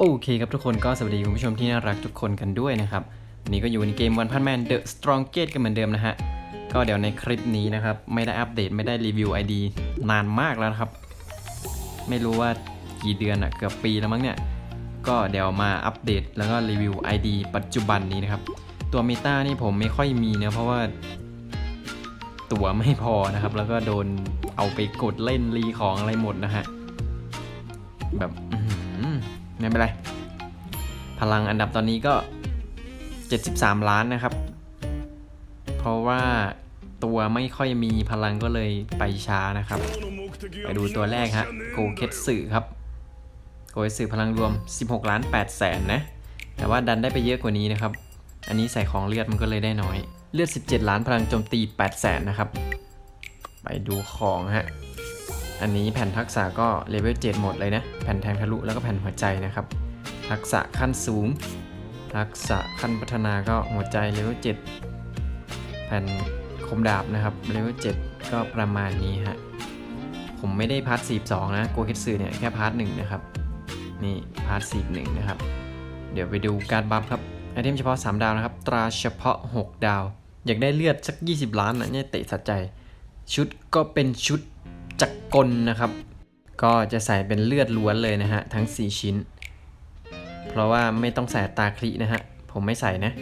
โอเคครับทุกคนก็สวัสดีคุณผู้ชมที่น่ารักทุกคนกันด้วยนะครับวันนี้ก็อยู่ในเกม One Punch Man The Strongest กันเหมือนเดิมนะฮะ ก็เดี๋ยวในคลิปนี้นะครับ ไม่ได้อัปเดตไม่ได้รีวิว ID นานมากแล้วนะครับ ไม่รู้ว่ากี่เดือนอะเกือบปีแล้วมั้งเนี่ย ก็เดี๋ยวมาอัปเดตแล้วก็รีวิว ID ปัจจุบันนี้นะครับ ตัวเมตานี่ผมไม่ค่อยมีเนะเพราะว่า ตัวไม่พอนะครับ แล้วก็โดนเอาไปกดเล่นรีของอะไรหมดนะฮะแบบ ไม่เป็นไร พลังอันดับตอนนี้ก็ 73 ล้านนะครับ เพราะว่าตัวไม่ค่อยมีพลังก็เลยไปช้านะครับ ไปดูตัวแรกฮะโกเคตสึครับโกเคตสึพลังรวม 16 ล้าน8แสนนะ แต่ว่าดันได้ไปเยอะกว่านี้นะครับ อันนี้ใส่ของเลือดมันก็เลยได้น้อย เลือด 17 ล้านพลังโจมตี8แสนนะครับ ไปดูของฮะ อันนี้แผ่นทักษะก็เลเวล7หมดเลยนะ แผ่นแทงทะลุแล้วก็แผ่นหัวใจนะครับ ทักษะขั้นสูง ทักษะขั้นพัฒนาก็หัวใจเลเวล7แผ่นคมดาบนะครับเลเวล7ก็ประมาณนี้ฮะ ผมไม่ได้พาร์ท42 นะโกเกตสึเนี่ยแค่พาร์ท1นะครับ นี่พาร์ท41 นะครับ เดี๋ยวไปดูการบัฟครับไอเทมเฉพาะ 3 ดาวนะครับ ตราเฉพาะ 6 ดาว อยากได้เลือดสัก 20 ล้านนะเนี่ยเตะสัจใจ ชุดก็เป็นชุด จักกลนะครับ ก็จะใส่เป็นเลือดล้วนเลยนะฮะ ทั้ง 4 ชิ้น เพราะว่าไม่ต้องใส่ตาคลินะฮะ ผมไม่ใส่นะ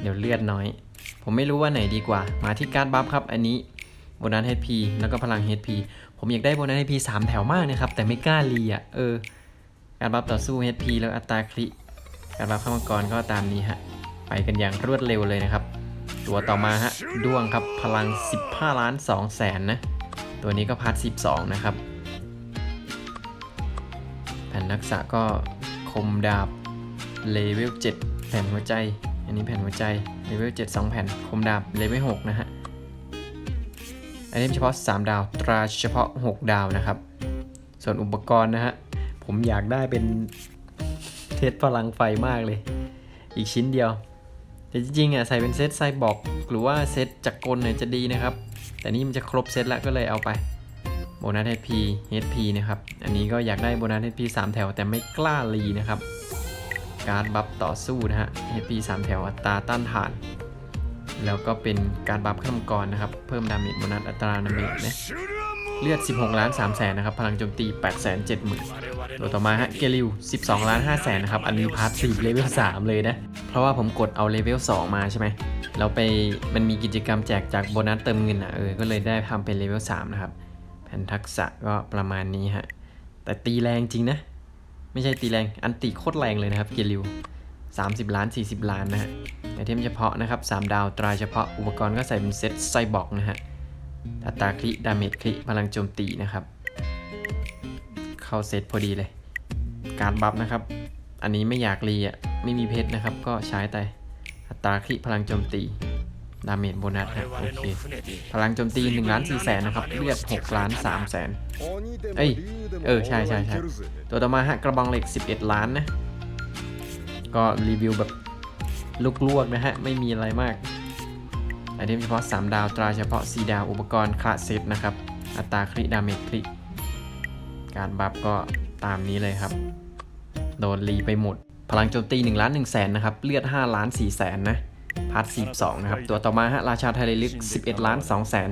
เดี๋ยวเลือดน้อย ผมไม่รู้ว่าไหนดีกว่า มาที่การ์ดบัฟครับ อันนี้โบนัส HP แล้วก็พลัง HP ผมอยากได้โบนัส HP 3 แถวมากนะครับ แต่ไม่กล้ารีอะ เออ การบัฟต่อสู้ HP แล้วอัตราคลิการบัฟข้ามังกรก็ตามนี้ฮะ ไปกันอย่างรวดเร็วเลยนะครับ ตัวต่อมาฮะ ด้วงครับ พลัง 15 ล้าน2แสนนะ ตัวนี้ก็พาร์ท12 นะครับ แผ่นนักษะก็คมดาบเลเวล7แผ่นหัวใจ อันนี้แผ่นหัวใจเลเวล7 2 แผ่น คมดาบเลเวล6นะฮะ อันนี้เฉพาะ 3 ดาว ตราเฉพาะ 6 ดาวนะครับ ส่วนอุปกรณ์นะฮะ ผมอยากได้เป็นเทสพลังไฟมากเลย อีกชิ้นเดียวแต่จริงๆอะใส่เป็นเซตไซบอร์กหรือว่าเซตจักรกลเนี่ยจะดีนะครับ แต่นี่มันจะครบเซตแล้วก็เลยเอาไปโบนัส HP HP นะครับ อันนี้ก็อยากได้โบนัส HP 3 แถวแต่ไม่กล้าลีนะครับ การบัฟต่อสู้นะฮะ HP 3 แถวอัตราต้านทาน แล้วก็เป็นการบัฟข้ามกรนะครับ เพิ่มดาเมจโบนัสอัตราดาเมจนะ เลือด 16 ล้าน3แสนนะครับ พลังโจมตี8 7 0 0 0 0ตัวต่อมาฮะเกลิว 12 ล้าน5แสนนะครับ อันนี้พาร์ท4เลเวล3เลยนะ เพราะว่าผมกดเอาเลเวล2มาใช่ไหมแล้วไปมันมีกิจกรรมแจกจากโบนัสเติมเงินอะเออ ก็เลยได้ทำเป็นเลเวล3นะครับ แผ่นทักษะก็ประมาณนี้ฮะ แต่ตีแรงจริงนะ ไม่ใช่ตีแรง อันตีโคตรแรงเลยนะครับเกลิว 30 ล้าน 40 ล้านนะฮะไอเทมเฉพาะนะครับ 3 ดาวตราเฉพาะอุปกรณ์ก็ใส่เป็นเซตไซบอร์กนะฮะ อัตราคลิดาเมจคลิพลังโจมตีนะครับ เข้าเซตพอดีเลย การบัฟนะครับ อันนี้ไม่อยากรีอะ ไม่มีเพชรนะครับ ก็ใช้แต่อัตราคลิพลังโจมตีดาเมจโบนัสฮะโอเค พลังโจมตี1ล้าน4แสนนะครับ เลือด6ล้าน3แสนเอ้ย เออ ใช่ใช่ใช่ตัวต่อมาฮะกระบองเหล็ก 11 ล้านนะ ก็รีวิวแบบลวกๆนะฮะ ไม่มีอะไรมาก เทมเฉพาะ 3 ดาวตราเฉพาะ 4 ดาวอุปกรณ์คลาสเซตนะครับ อัตราคลิดาเมจคลิการบัฟก็ตามนี้เลยครับ โดนรีไปหมด พลังโจมตี1ล้าน1แสนนะครับ เลือด5ล้าน4แสนนะพาร์ท42 นะครับ ตัวต่อมาฮะราชาไทเลลึก 11 ล้าน2แสน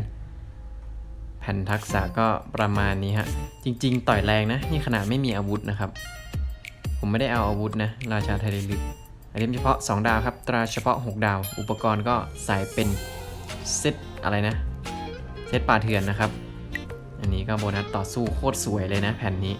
แผ่นทักษะก็ประมาณนี้ฮะ จริง ๆ ต่อยแรงนะ นี่ขนาดไม่มีอาวุธนะครับ ผมไม่ได้เอาอาวุธนะ ราชาไทเลลึกไอเทมเฉพาะ 2 ดาวครับ ตราเฉพาะ 6 ดาว อุปกรณ์ก็ใส่เป็น เซตอะไรนะ เซตป่าเถื่อนนะครับ อันนี้ก็โบนัสต่อสู้โคตรสวยเลยนะแผ่นนี้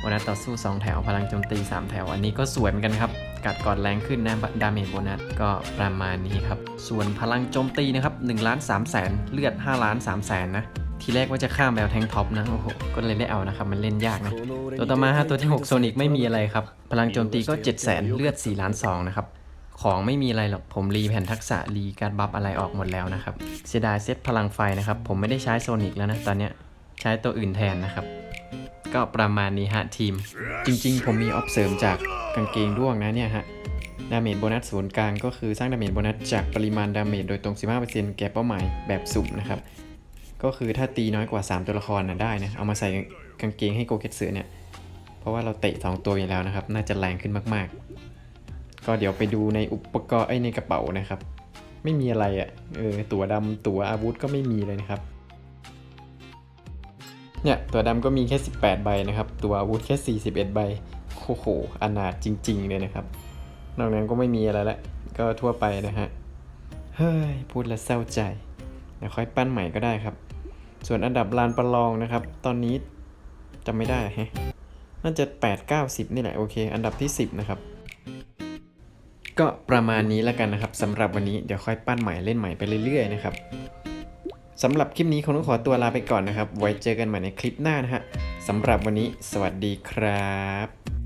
โบนัสต่อสู้ 2 แถว พลังโจมตี 3 แถว อันนี้ก็สวยเหมือนกันครับ กัดก่อนแรงขึ้นนะดาเมจโบนัสก็ประมาณนี้ครับ ส่วนพลังโจมตีนะครับ1ล้าน3แสนเลือด5ล้าน3แสนนะทีแรกว่าจะข้ามแบบแทงท็อปนะ โอ้โห ก็เลยไม่เอานะครับ มันเล่นยากนะ ตัวต่อมาฮะตัวที่ 6 โซนิกไม่มีอะไรครับ พลังโจมตีก็ 7 0 0 0 0 0 เลือด 4 ล้าน2นะครับ ของไม่มีอะไรหรอก ผมรีแผ่นทักษะรีการบัฟอะไรออกหมดแล้วนะครับ เสียดายเซตพลังไฟนะครับ ผมไม่ได้ใช้โซนิกแล้วนะตอนเนี้ยใช้ตัวอื่นแทนนะครับ ก็ประมาณนี้ฮะทีม จริงๆ ผมมีออฟเสริมจากกางเกงด้วงนะเนี่ยฮะดาเมจโบนัสศูนย์กลางก็คือสร้างดาเมจโบนัสจากปริมาณดาเมจโดยตรง 15%แก่เป้าหมายแบบสุ่มนะครับ ก็คือถ้าตีน้อยกว่า 3 ตัวละครนะได้นะ เอามาใส่กางเกงให้โกเกตเสือเนี่ยพราะว่าเราเตะ 2 ตัวอยู่แล้วนะครับ น่าจะแรงขึ้นมากๆ ก็เดี๋ยวไปดูในอุปกรณ์ไอ้ในกระเป๋านะครับ ไม่มีอะไรอะ่ะเออตัวดำตัวอาวุธก็ไม่มีเลยนะครับเนี่ยตัวดำก็มีแค่ 18 ใบนะครับ ตัวอาวุธแค่ 41 ใบโอ้โหอนาถจริง ๆ เลยนะครับ นอกนั้นก็ไม่มีอะไรละ ก็ทั่วไปนะฮะ เฮ้ย พูดแล้วเศร้าใจเดี๋ยวค่อยปั้นใหม่ก็ได้ครับ ส่วนอันดับลานประลองนะครับ ตอนนี้จำไม่ได้ฮะน่าจะ 8 9 10 นี่แหละ โอเค อันดับที่ 10 นะครับ ประมาณนี้แล้วกันนะครับสำหรับวันนี้เดี๋ยวค่อยปั้นใหม่เล่นใหม่ไปเรื่อยๆนะครับสำหรับคลิปนี้คงต้องขอตัวลาไปก่อนนะครับ ไว้เจอกันใหม่ในคลิปหน้านะฮะสำหรับวันนี้สวัสดีครับ